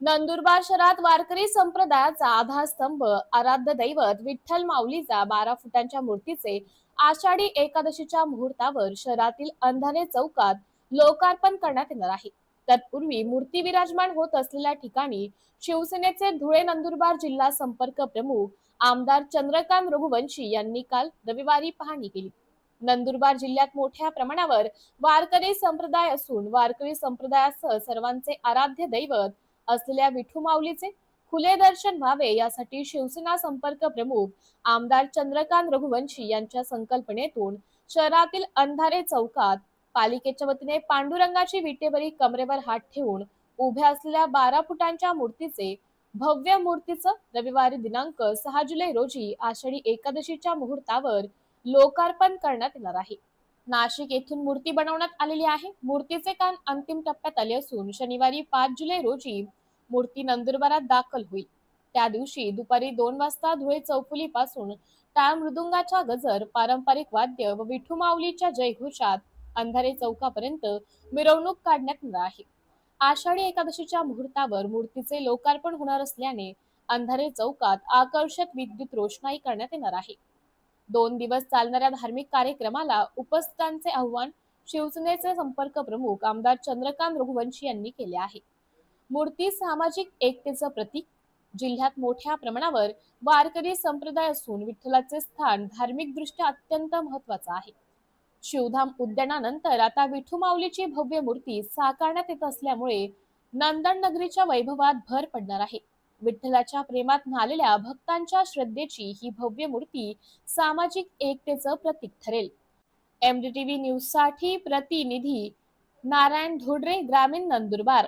नंदुरबार शहरात वारकरी संप्रदायाचा आधारस्तंभ आराध्य दैवत विठ्ठल माऊलीचा बारा फुटांच्या मूर्तीचे आषाढी एकादशीच्या मुहूर्तावर शहरातील अंधारे चौकात लोकार्पण करण्यात येणार आहे. तत्पूर्वी मूर्ती विराजमान होत असलेल्या ठिकाणी शिवसेनेचे धुळे नंदुरबार जिल्हा संपर्क प्रमुख आमदार चंद्रकांत रघुवंशी यांनी काल रविवारी पाहणी केली. नंदुरबार जिल्ह्यात मोठ्या प्रमाणावर वारकरी संप्रदाय असून वारकरी संप्रदायासह सर्वांचे आराध्य दैवत असलेल्या विठू माऊलीचे खुले दर्शन व्हावे यासाठी शिवसेना संपर्क प्रमुख आमदार चंद्रकांत रघुवंशी यांच्या संकल्पनेतून शहरातील अंधारे चौकात पालिकेच्या वतीने पांडुरंगाची विटेवरी कमरेवर हात ठेवून उभ्या असलेल्या बारा फुटांच्या मूर्तीचे भव्य मूर्तीचं रविवारी दिनांक सहा जुलै रोजी आषाढी एकादशीच्या मुहूर्तावर लोकार्पण करण्यात येणार आहे. नाशिक येथून मूर्ती बनवण्यात आलेली आहे. मूर्तीचे काम अंतिम टप्प्यात आले असून शनिवारी पाच जुलै रोजी मूर्ती नंदुरबारात दाखल होईल. त्या दिवशी दुपारी दोन वाजता धुळे चौफुली पासून टाळ मृदुंगाच्या गजर पारंपरिक वाद्य व विठू माऊलीच्या जयघोषात अंधारे चौकापर्यंत मिरवणूक काढण्यात येणार आहे. आषाढी एकादशीच्या मुहूर्तावर मूर्तीचे लोकार्पण होणार असल्याने अंधारे चौकात आकर्षक विद्युत रोषणाई करण्यात येणार आहे. दोन दिवस चालणाऱ्या धार्मिक कार्यक्रमाला उपस्थितांचे आव्हान शिवसेनेचे संपर्क प्रमुख आमदार चंद्रकांत रघुवंशी यांनी केले आहे. मूर्ती सामाजिक एकतेचं प्रतीक. जिल्ह्यात मोठ्या प्रमाणावर वारकरी संप्रदाय असून विठ्ठलाचे स्थान धार्मिक दृष्ट्या अत्यंत महत्वाचं आहे. शिवधाम उद्यानानंतर आता विठू माऊलीची भव्य मूर्ती साकारण्यात येत असल्यामुळे नंदन नगरीच्या वैभवात भर पडणार आहे. विठ्ठलाच्या प्रेमात न्हालेल्या भक्तांच्या श्रद्धेची ही भव्य मूर्ती सामाजिक एकतेचं प्रतीक ठरेल. एमडीटीव्ही न्यूजसाठी प्रतिनिधी नारायण धोडरे ग्रामीण नंदुरबार.